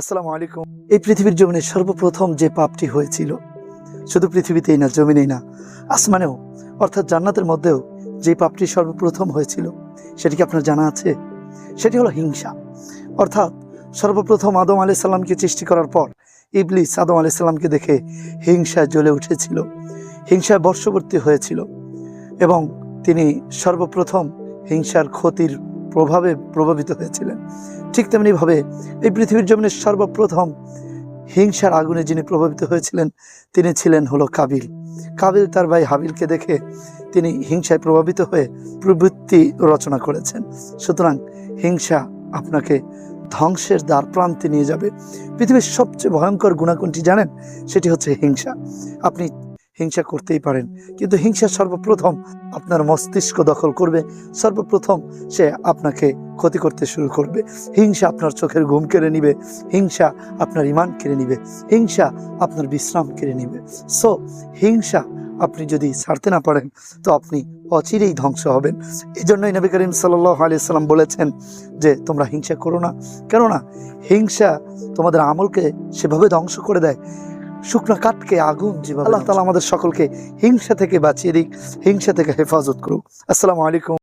আসসালামু আলাইকুম। এই পৃথিবীর জমিনে সর্বপ্রথম যে পাপটি হয়েছিল, শুধু পৃথিবীতেই না, জমিনেই না, আসমানেও, অর্থাৎ জান্নাতের মধ্যেও যে পাপটি সর্বপ্রথম হয়েছিল, সেটি কি আপনার জানা আছে? সেটি হলো হিংসা। অর্থাৎ সর্বপ্রথম আদম আলি সাল্লামকে সৃষ্টি করার পর ইবলিস আদম আলি সাল্লামকে দেখে হিংসায় জ্বলে উঠেছিল, হিংসায় বর্ষবর্তী হয়েছিল এবং তিনি সর্বপ্রথম হিংসার ক্ষতির প্রভাবে প্রভাবিত হয়েছিলেন। ঠিক তেমনিভাবে এই পৃথিবীর জমিনে সর্বপ্রথম হিংসার আগুনে যিনি প্রভাবিত হয়েছিলেন, তিনি ছিলেন হলো কাবিল। কাবিল তার ভাই হাবিলকে দেখে তিনি হিংসায় প্রভাবিত হয়ে প্রবৃত্তি রচনা করেছেন। সুতরাং হিংসা আপনাকে ধ্বংসের দ্বার প্রান্তে নিয়ে যাবে। পৃথিবীর সবচেয়ে ভয়ঙ্কর গুণাগুণটি জানেন? সেটি হচ্ছে হিংসা। আপনি হিংসা করতেই পারেন। কিন্তু হিংসা সর্বপ্রথম আপনার মস্তিষ্ক দখল করবে। সর্বপ্রথম সে আপনাকে ক্ষতি করতে শুরু করবে। হিংসা আপনার চোখের ঘুম কেড়ে নিবে। হিংসা আপনার ইমান কেড়ে নিবে। হিংসা আপনার বিশ্রাম কেড়ে নিবে। সো, হিংসা আপনি যদি ছাড়তে না পারেন, তো আপনি অচিরেই ধ্বংস হবেন। এই জন্যই নবী করিম সাল্লাহ সাল্লাম বলেছেন যে, তোমরা হিংসা করো না। কেননা হিংসা তোমাদের আমলকে সেভাবে ধ্বংস করে দেয়। শুকনো কাঠকে আগুন আল্লাহ তালা আমাদের সকলকে হিংসা থেকে বাঁচিয়ে দিক, হিংসা থেকে হেফাজত করুক। আসসালামু আলাইকুম।